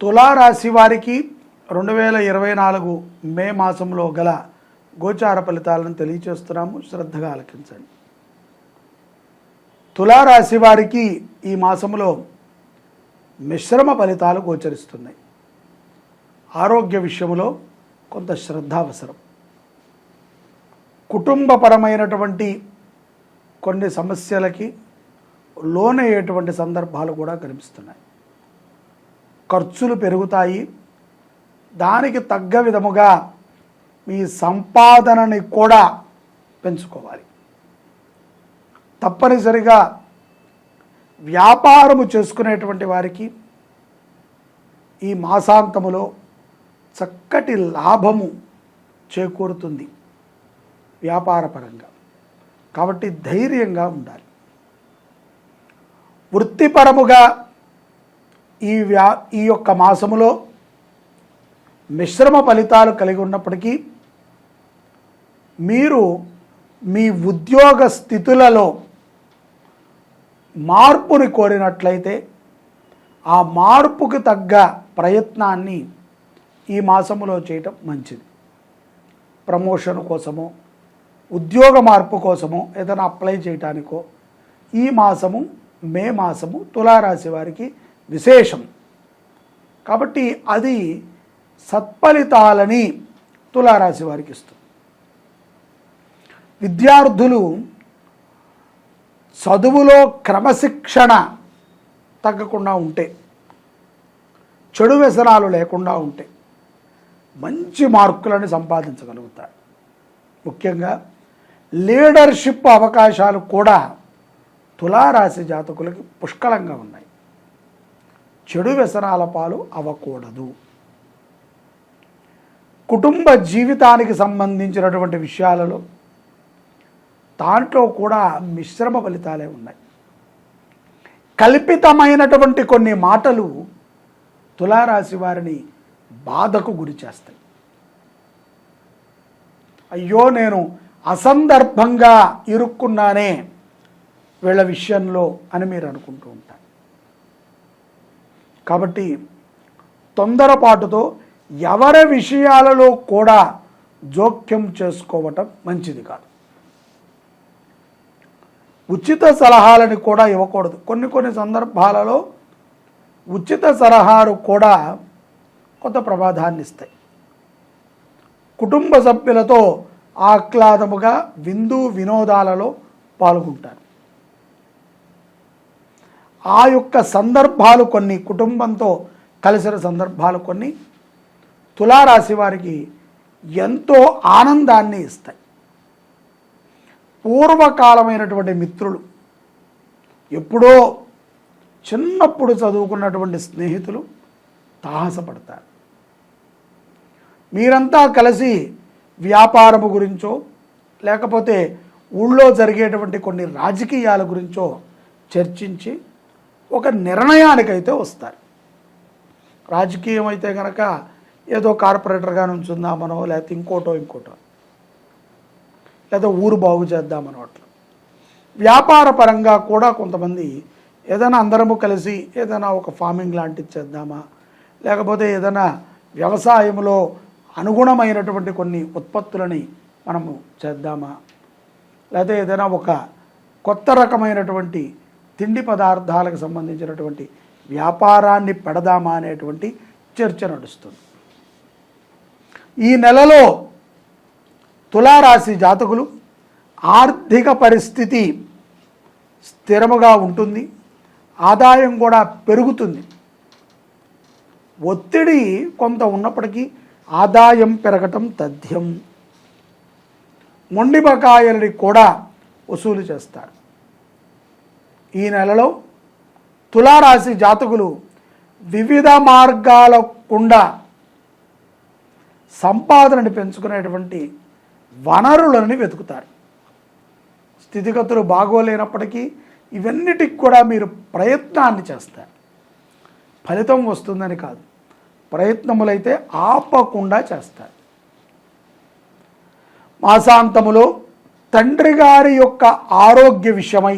తులారాశి వారికి రెండు వేల ఇరవై నాలుగు మే మాసంలో గల గోచార ఫలితాలను తెలియచేస్తున్నాము. శ్రద్ధగా ఆలకించండి. తులారాశి వారికి ఈ మాసంలో మిశ్రమ ఫలితాలు గోచరిస్తున్నాయి. ఆరోగ్య విషయంలో కొంత శ్రద్ధ అవసరం. కుటుంబపరమైనటువంటి కొన్ని సమస్యలకి లోనయ్యేటువంటి సందర్భాలు కూడా కనిపిస్తున్నాయి. ఖర్చులు పెరుగుతాయి. దానికి తగ్గ విధముగా మీ సంపాదనని కూడా పెంచుకోవాలి. తప్పనిసరిగా వ్యాపారము చేసుకునేటువంటి వారికి ఈ మాసాంతములో చక్కటి లాభము చేకూరుతుంది. వ్యాపారపరంగా. కాబట్టి ధైర్యంగా ఉండాలి. వృత్తిపరముగా ఈ వ్యా ఈ యొక్క మాసములో మిశ్రమ ఫలితాలు కలిగి ఉన్నప్పటికీ మీరు మీ ఉద్యోగ స్థితులలో మార్పుని కోరినట్లయితే ఆ మార్పుకు తగ్గ ప్రయత్నాన్ని ఈ మాసములో చేయటం మంచిది. ప్రమోషన్ కోసమో ఉద్యోగ మార్పు కోసమో ఏదైనా అప్లై చేయటానికో ఈ మాసము మే మాసము తులారాశి వారికి విశేషం. కాబట్టి అది సత్ఫలితాలని తులారాశి వారికి ఇస్తుంది. విద్యార్థులు చదువులో క్రమశిక్షణ తగ్గకుండా ఉంటే చెడు వ్యసనాలు లేకుండా ఉంటే మంచి మార్కులను సంపాదించగలుగుతారు. ముఖ్యంగా లీడర్షిప్ అవకాశాలు కూడా తులారాశి జాతకులకి పుష్కలంగా ఉన్నాయి. చెడు వ్యసనాల పాలు అవ్వకూడదు. కుటుంబ జీవితానికి సంబంధించినటువంటి విషయాలలో దాంట్లో కూడా మిశ్రమ ఫలితాలే ఉన్నాయి. కల్పితమైనటువంటి కొన్ని మాటలు తులారాశి వారిని బాధకు గురి చేస్తాయి. అయ్యో నేను అసందర్భంగా ఇరుక్కున్నానే వీళ్ళ విషయంలో అని మీరు అనుకుంటూ ఉంటారు. కాబట్టి తొందరపాటుతో ఎవరి విషయాలలో కూడా జోక్యం చేసుకోవటం మంచిది కాదు. ఉచిత సలహాలని కూడా ఇవ్వకూడదు. కొన్ని కొన్ని సందర్భాలలో ఉచిత సలహాలు కూడా కొంత ప్రమాదాన్ని ఇస్తాయి. కుటుంబ సభ్యులతో ఆహ్లాదముగా విందు వినోదాలలో పాల్గొంటారు. ఆ యొక్క సందర్భాలు కొన్ని కుటుంబంతో కలిసిన సందర్భాలు కొన్ని తులారాశి వారికి ఎంతో ఆనందాన్ని ఇస్తాయి. పూర్వకాలమైనటువంటి మిత్రులు ఎప్పుడో చిన్నప్పుడు చదువుకున్నటువంటి స్నేహితులు తాహసపడతారు. మీరంతా కలిసి వ్యాపారము గురించో లేకపోతే ఊళ్ళో జరిగేటువంటి కొన్ని రాజకీయాల గురించో చర్చించి ఒక నిర్ణయానికైతే వస్తారు. రాజకీయం అయితే కనుక ఏదో కార్పొరేటర్గా ఉంచుందామనో లేకపోతే ఇంకోటో ఇంకోటో లేదా ఊరు బాగు చేద్దామనో అట్లా. వ్యాపార పరంగా కూడా కొంతమంది ఏదైనా అందరము కలిసి ఏదైనా ఒక ఫార్మింగ్ లాంటిది చేద్దామా లేకపోతే ఏదైనా వ్యవసాయంలో అనుగుణమైనటువంటి కొన్ని ఉత్పత్తులని మనము చేద్దామా లేదా ఏదైనా ఒక కొత్త రకమైనటువంటి తిండి పదార్థాలకు సంబంధించినటువంటి వ్యాపారాన్ని పెడదామా అనేటువంటి చర్చ నడుస్తుంది. ఈ నెలలో తులారాశి జాతకులు ఆర్థిక పరిస్థితి స్థిరముగా ఉంటుంది. ఆదాయం కూడా పెరుగుతుంది. ఒత్తిడి కొంత ఉన్నప్పటికీ ఆదాయం పెరగటం తథ్యం. మొండి బకాయిలని కూడా వసూలు చేస్తారు. ఈ నెలలో తులారాశి జాతకులు వివిధ మార్గాల గుండా సంపాదనని పెంచుకునేటువంటి వనరులని వెతుకుతారు. స్థితిగతులు బాగోలేనప్పటికీ ఇవన్నిటికి కూడా మీరు ప్రయత్నాన్ని చేస్తారు. ఫలితం వస్తుందని కాదు ప్రయత్నములైతే ఆపకుండా చేస్తారు. మాసాంతములో తండ్రి గారి యొక్క ఆరోగ్య విషయమై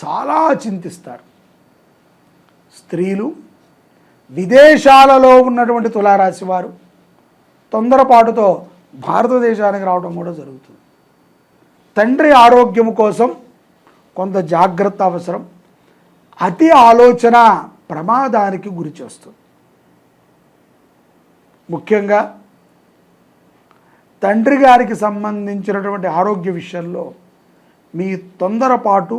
చాలా చింతిస్తారు. స్త్రీలు విదేశాలలో ఉన్నటువంటి తులారాశి వారు తొందరపాటుతో భారతదేశానికి రావడం కూడా జరుగుతుంది. తండ్రి ఆరోగ్యం కోసం కొంత జాగ్రత్త అవసరం. అతి ఆలోచన ప్రమాదానికి గురి చేస్తుంది. ముఖ్యంగా తండ్రి గారికి సంబంధించినటువంటి ఆరోగ్య విషయంలో మీ తొందరపాటు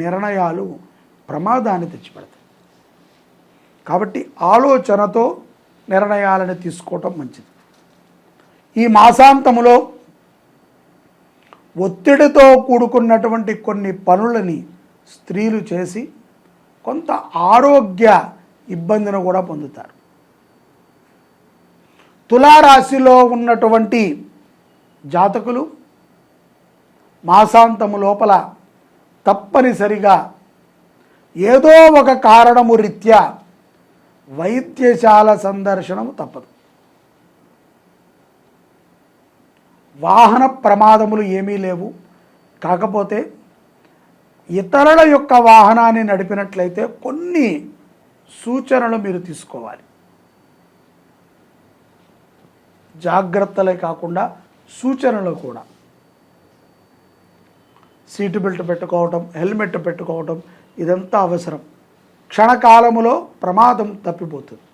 నిర్ణయాలు ప్రమాదాన్ని తెచ్చిపెడతాయి. కాబట్టి ఆలోచనతో నిర్ణయాలను తీసుకోవటం మంచిది. ఈ మాసాంతములో ఒత్తిడితో కూడుకున్నటువంటి కొన్ని పనులని స్త్రీలు చేసి కొంత ఆరోగ్య ఇబ్బందిని కూడా పొందుతారు. తులారాశిలో ఉన్నటువంటి జాతకులు మాసాంతము లోపల తప్పనిసరిగా ఏదో ఒక కారణము రీత్యా వైద్యశాల సందర్శనము తప్పదు. వాహన ప్రమాదములు ఏమీ లేవు. కాకపోతే ఇతరుల యొక్క వాహనాన్ని నడిపినట్లయితే కొన్ని సూచనలు మీరు తీసుకోవాలి. జాగ్రత్తలే కాకుండా సూచనలు కూడా. సీటు బెల్ట్ పెట్టుకోవటం హెల్మెట్ పెట్టుకోవటం ఇదంతా అవసరం. క్షణకాలములో ప్రమాదం తప్పిపోతుంది.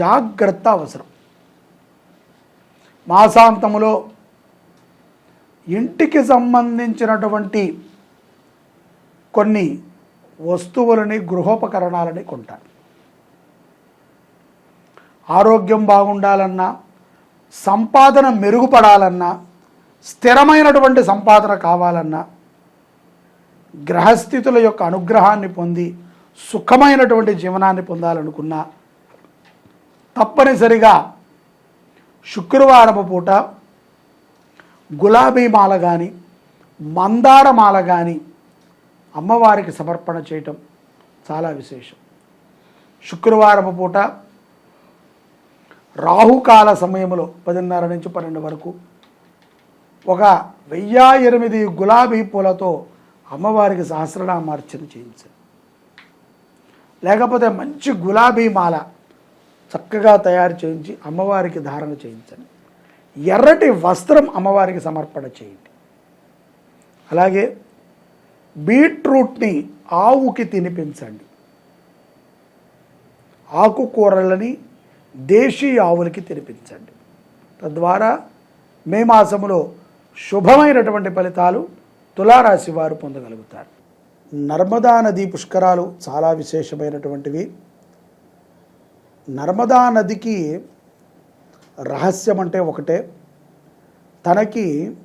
జాగ్రత్త అవసరం. మాసాంతములో ఇంటికి సంబంధించినటువంటి కొన్ని వస్తువులని గృహోపకరణాలని కొంటారు. ఆరోగ్యం బాగుండాలన్నా సంపాదన మెరుగుపడాలన్నా స్థిరమైనటువంటి సంపాదన కావాలన్నా గ్రహస్థితుల యొక్క అనుగ్రహాన్ని పొంది సుఖమైనటువంటి జీవనాన్ని పొందాలనుకున్నా తప్పనిసరిగా శుక్రవారపు పూట గులాబీ మాల కానీ మందార మాల కానీ అమ్మవారికి సమర్పణ చేయటం చాలా విశేషం. శుక్రవారపు పూట రాహుకాల సమయంలో పదిన్నర నుంచి పన్నెండు వరకు ఒక వెయ్యి ఎనిమిది గులాబీ పూలతో అమ్మవారికి సహస్రనామార్చన చేయించండి లేకపోతే మంచి గులాబీ మాల చక్కగా తయారు చేయించి అమ్మవారికి ధారణ చేయించండి. ఎర్రటి వస్త్రం అమ్మవారికి సమర్పణ చేయండి. అలాగే బీట్రూట్ని ఆవుకి తినిపించండి. ఆకుకూరలని దేశీ ఆవులకి తినిపించండి. తద్వారా మే మాసంలో శుభమైనటువంటి ఫలితాలు తులారాశి వారు పొందగలుగుతారు. నర్మదా నదీ పుష్కరాలు చాలా విశేషమైనటువంటివి. నర్మదా నదికి రహస్యం అంటే ఒకటే. తనకి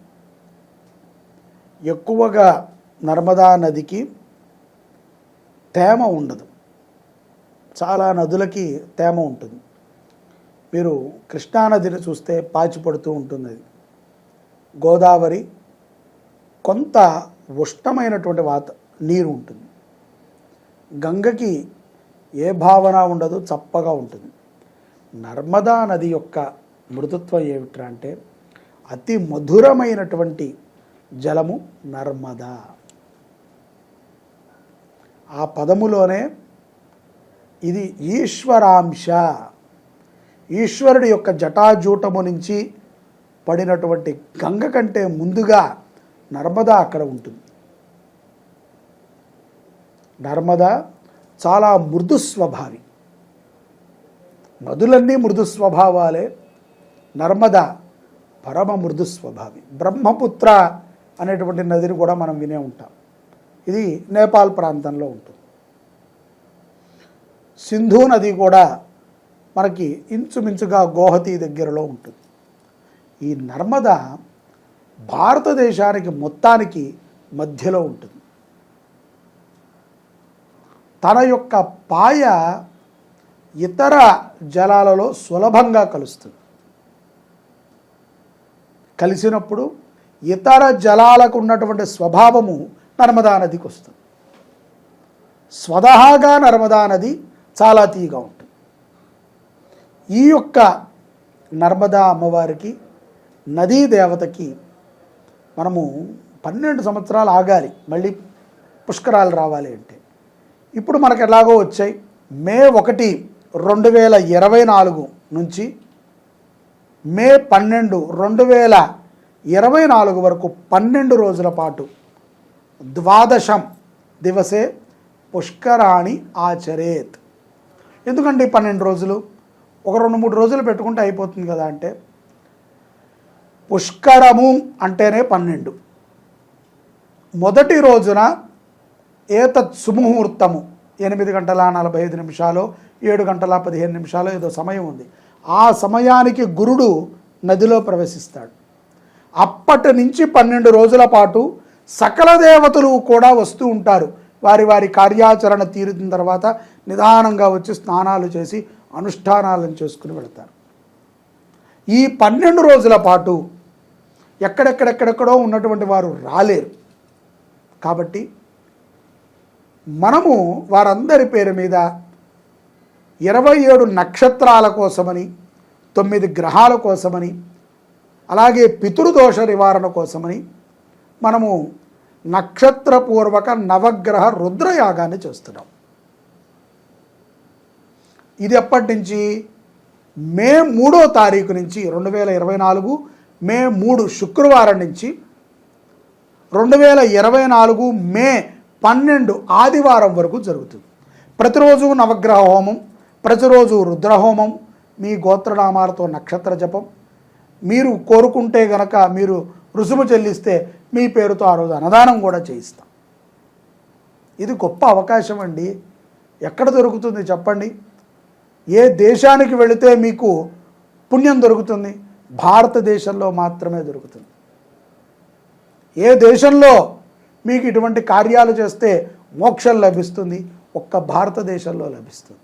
ఎక్కువగా నర్మదా నదికి తేమ ఉండదు. చాలా నదులకి తేమ ఉంటుంది. మీరు కృష్ణానదిని చూస్తే పాచిపడుతూ ఉంటుంది. అది గోదావరి కొంత ఉష్ణమైనటువంటి వాత నీరు ఉంటుంది. గంగకి ఏ భావన ఉండదు చప్పగా ఉంటుంది. నర్మదా నది యొక్క మృదుత్వం ఏమిట్రా అంటే అతి మధురమైనటువంటి జలము నర్మదా. ఆ పదములోనే ఇది ఈశ్వరాంశ. ఈశ్వరుడి యొక్క జటాజూటము నుంచి పడినటువంటి గంగ కంటే ముందుగా నర్మదా అక్కడ ఉంటుంది. నర్మదా చాలా మృదు స్వభావి. నదులన్నీ మృదు స్వభావాలే. నర్మద పరమ మృదు స్వభావి. బ్రహ్మపుత్ర అనేటువంటి నదిని కూడా మనం వినే ఉంటాం. ఇది నేపాల్ ప్రాంతంలో ఉంటుంది. సింధు నది కూడా మనకి ఇంచుమించుగా గోహతి దగ్గరలో ఉంటుంది. ఈ నర్మద భారతదేశానికి మొత్తానికి మధ్యలో ఉంటుంది. తన యొక్క పాయ ఇతర జలాలలో సులభంగా కలుస్తుంది. కలిసినప్పుడు ఇతర జలాలకు ఉన్నటువంటి స్వభావము నర్మదా నదికి వస్తుంది. స్వతహాగా నర్మదా నది చాలా తీగా ఉంటుంది. ఈ యొక్క నర్మదా అమ్మవారికి నదీ దేవతకి మనము పన్నెండు సంవత్సరాలు ఆగాలి మళ్ళీ పుష్కరాలు రావాలి అంటే. ఇప్పుడు మనకు ఎలాగో వచ్చాయి. మే ఒకటి రెండు వేల ఇరవై నాలుగు నుంచి మే పన్నెండు రెండు వేల ఇరవై నాలుగు వరకు పన్నెండు రోజుల పాటు ద్వాదశం దివసే పుష్కరాణి ఆచరేత్. ఎందుకంటే పన్నెండు రోజులు? ఒక రెండు మూడు రోజులు పెట్టుకుంటే అయిపోతుంది కదా అంటే పుష్కరము అంటేనే పన్నెండు. మొదటి రోజున ఏతత్ సుముహూర్తము ఎనిమిది గంటల నలభై ఐదు నిమిషాలు ఏడు గంటల పదిహేను నిమిషాలు ఏదో సమయం ఉంది. ఆ సమయానికి గురుడు నదిలో ప్రవేశిస్తాడు. అప్పటి నుంచి పన్నెండు రోజుల పాటు సకల దేవతలు కూడా వస్తూ ఉంటారు. వారి వారి కార్యాచరణ తీరిన తర్వాత నిదానంగా వచ్చి స్నానాలు చేసి అనుష్ఠానాలను చేసుకుని వెళతారు. ఈ పన్నెండు రోజుల పాటు ఎక్కడెక్కడెక్కడెక్కడో ఉన్నటువంటి వారు రాలేరు. కాబట్టి మనము వారందరి పేరు మీద ఇరవై ఏడు నక్షత్రాల కోసమని తొమ్మిది గ్రహాల కోసమని అలాగే పితృదోష నివారణ కోసమని మనము నక్షత్రపూర్వక నవగ్రహ రుద్రయాగాన్ని చేస్తున్నాం. ఇది ఎప్పటి నుంచి? మే మూడో తారీఖు నుంచి రెండు వేల ఇరవై నాలుగు మే మూడు శుక్రవారం నుంచి రెండు వేల ఇరవై నాలుగు మే పన్నెండు ఆదివారం వరకు జరుగుతుంది. ప్రతిరోజు నవగ్రహ హోమం ప్రతిరోజు రుద్రహోమం మీ గోత్రనామాలతో నక్షత్ర జపం. మీరు కోరుకుంటే గనక మీరు రుసుము చెల్లిస్తే మీ పేరుతో ఆ రోజు అన్నదానం కూడా చేయిస్తాం. ఇది గొప్ప అవకాశం అండి. ఎక్కడ దొరుకుతుంది చెప్పండి? ఏ దేశానికి వెళితే మీకు పుణ్యం దొరుకుతుంది? భారతదేశంలో మాత్రమే దొరుకుతుంది. ఏ దేశంలో మీకు ఇటువంటి కార్యాలు చేస్తే మోక్షం లభిస్తుంది? ఒక్క భారతదేశంలో లభిస్తుంది.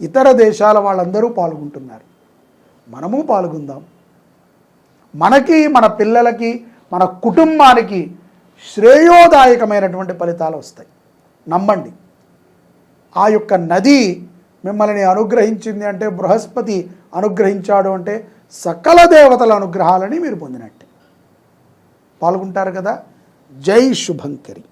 ఇతర దేశాల వాళ్ళందరూ పాల్గొంటున్నారు. మనము పాల్గొందాం. మనకి మన పిల్లలకి మన కుటుంబానికి శ్రేయోదాయకమైనటువంటి ఫలితాలు వస్తాయి. నమ్మండి. ఆ యొక్క నది మిమ్మల్ని అనుగ్రహించింది అంటే బృహస్పతి అనుగ్రహించాడు అంటే సకల దేవతల అనుగ్రహాలని మీరు పొందినట్టే. పాల్గొంటారు కదా? జై శుభంకరి.